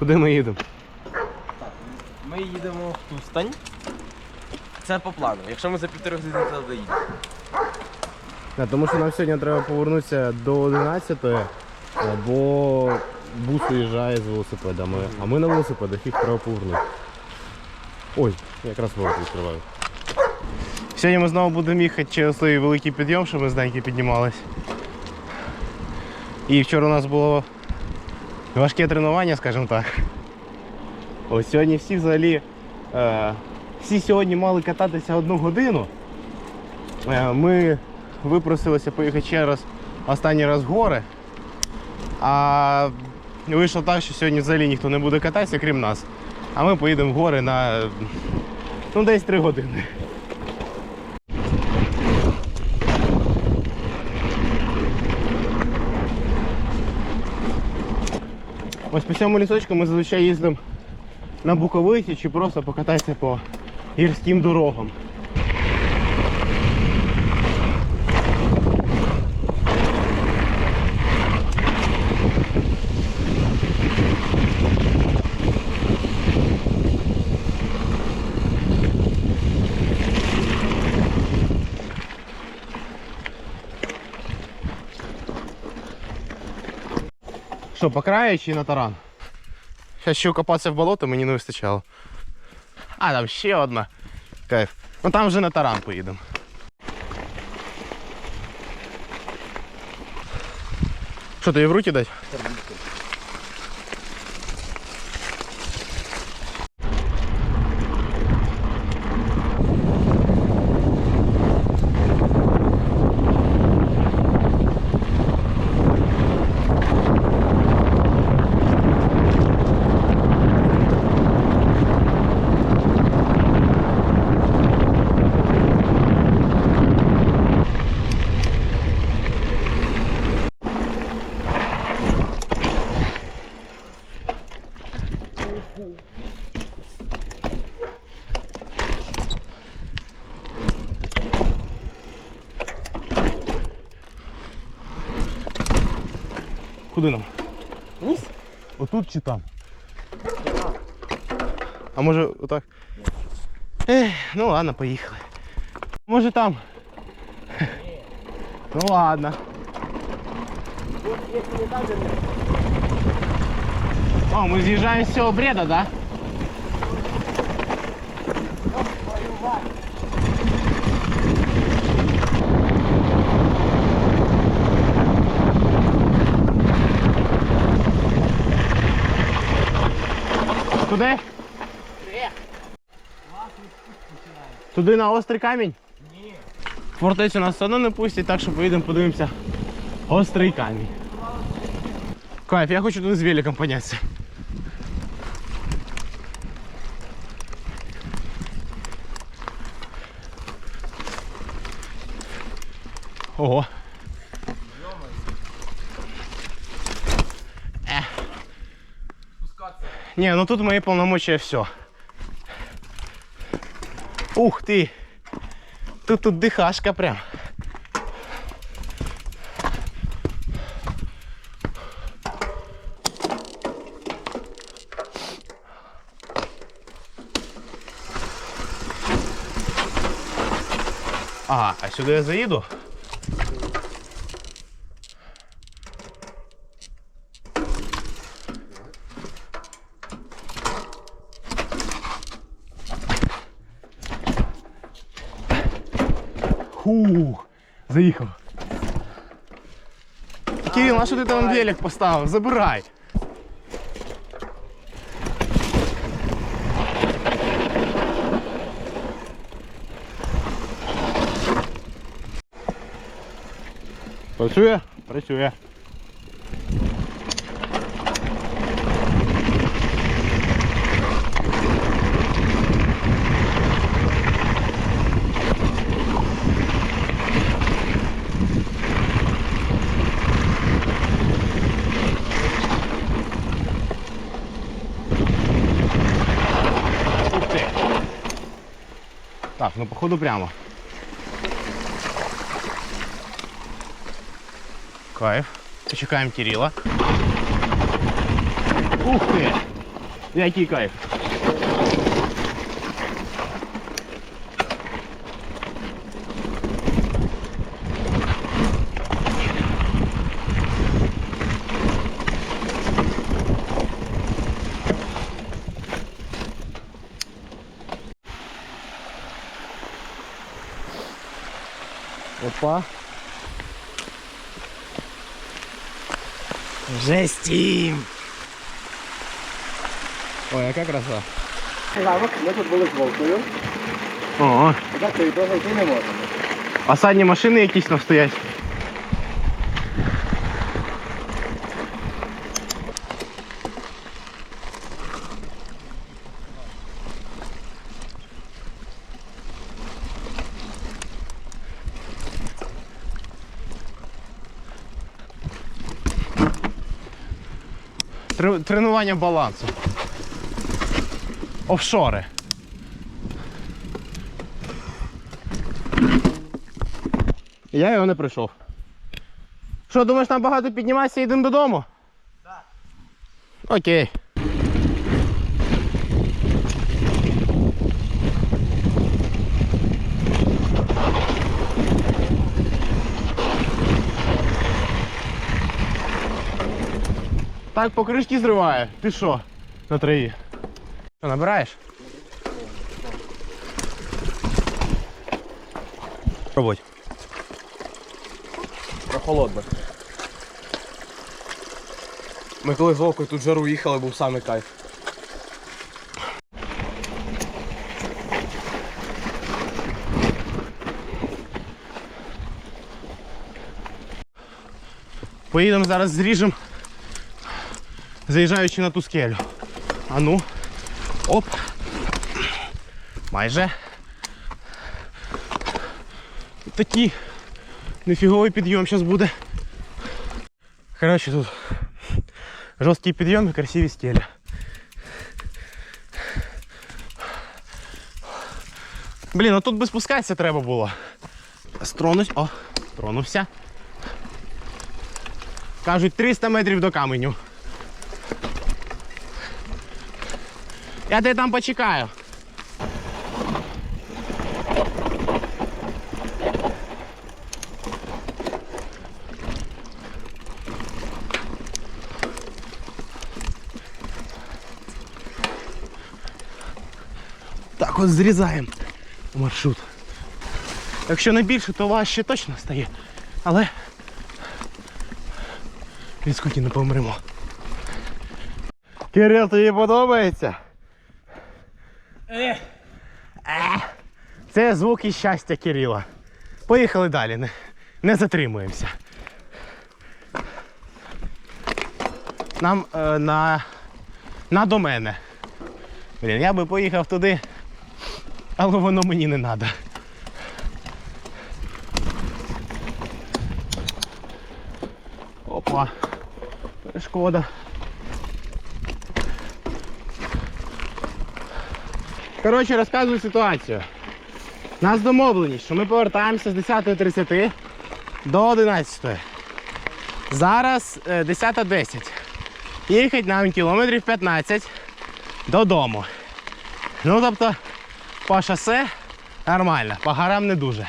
Куди ми їдемо? Ми їдемо в Тустань. Це по плану. Якщо ми за півтори години туди доїдемо. Да, тому що нам сьогодні треба повернутися до 11 бо бус уїжджає з велосипедами, а ми на велосипедах їх треба повернути. Ой, якраз ворот відкриваю. Сьогодні ми знову будемо їхати через той великий підйом, що ми з Даньки піднімались. І вчора у нас було важке тренування, скажімо так. Ось сьогодні всі взагалі. Е, всі сьогодні мали кататися одну годину. Е, Ми випросилися поїхати ще раз останній раз в гори. А вийшло так, що сьогодні взагалі ніхто не буде кататися, крім нас. А ми поїдемо в гори на ну, десь 3 години. Ось по цьому лісочку ми зазвичай їздимо на Буковиці чи просто покататися по гірським дорогам. Що, по краю чи на таран? Зараз ще копатися в болото мені не вистачало. А, там ще одна. Кайф. Ну там вже на таран поїдемо. Що, тобі в руки дать? Куди нам? Вниз? Отут чи там? А може отак? Ех, ну ладно, поїхали. Може там? Ну ладно. О, мы съезжаем с всего бреда, да? Туди? Туди на острий камінь? Ні. Фортецю нас все одно не пустять, так що поїдемо подивимося. Острий камінь. Кайф, я хочу туди з великом піднятися. Ого. Не, ну тут мои полномочия все. Ух ты! Тут тут дыхашка прям. Ага, а сюди я заїду? Фух, заїхав. Кирил, а що ти там велик поставив? Забирай. Працює? Працює. Так, ну походу прямо. Кайф. Почекаємо Кирила. Ух ти! Який кайф. Опа. Жестім! Ой, яка краса. Ранок ми тут були з Волкою, Ого. так то і того йти не можемо. А задні машини якісь там стоять. Тренування балансу. Офшори. Я його не прийшов. Що, думаєш, там багато підніматися і йдемо додому? Так. Окей. Так по кришці зриває. Ти що? На траві. Що, набираєш? Пробуй. Прохолодно. Ми коли з Вовкою тут жару їхали, був самий кайф. Поїдемо зараз зріжемо, заїжджаючи на ту скелю. А ну. Оп. Майже. Такий нефіговий підйом зараз буде. Коротше, тут жорсткий підйом і красиві стелі. Блін, а тут би спускатися треба було. Стронусь. О, стронувся. Кажуть, 300 метрів до каменю. Я тебе там почекаю. Так от зрізаємо маршрут. Якщо не більше, то важче точно стає. Але від скуки не помремо. Кирил, тобі подобається? Е. Це звуки щастя Кирила. Поїхали далі, не, не затримуємося. Нам е, на, на до мене. Блін, я би поїхав туди, але воно мені не треба. Опа. Перешкода. Коротше, розказую ситуацію. У Нас домовленість, що ми повертаємося з 10.30 до 11. Зараз е, 10.10. Їхати нам кілометрів 15 додому. Ну тобто по шосе нормально, по горам не дуже.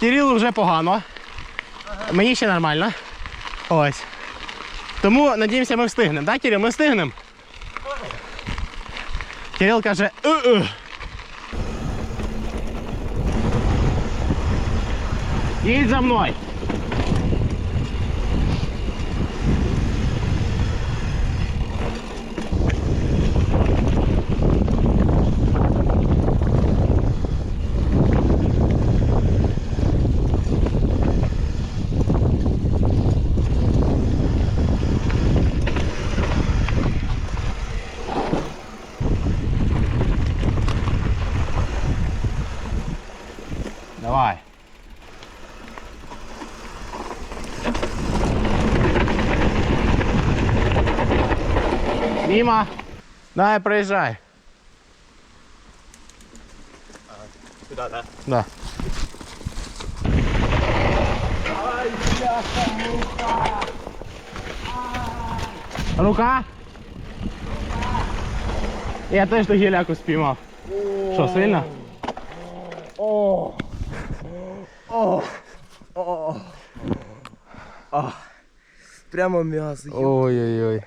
Кирилу вже погано. Мені ще нормально. Ось. Тому надіємося, ми встигнемо. Так, Кирил, ми встигнемо? Кирил каже. «Е-е». Їдь за мною. Давай. Міма. Давай, проїжджай. Сюди, так? Да. Рука? Я теж до гіляку спіймав. Що, сильно? О! О! О! О! Прямо м'ясо. Ой-ой-ой.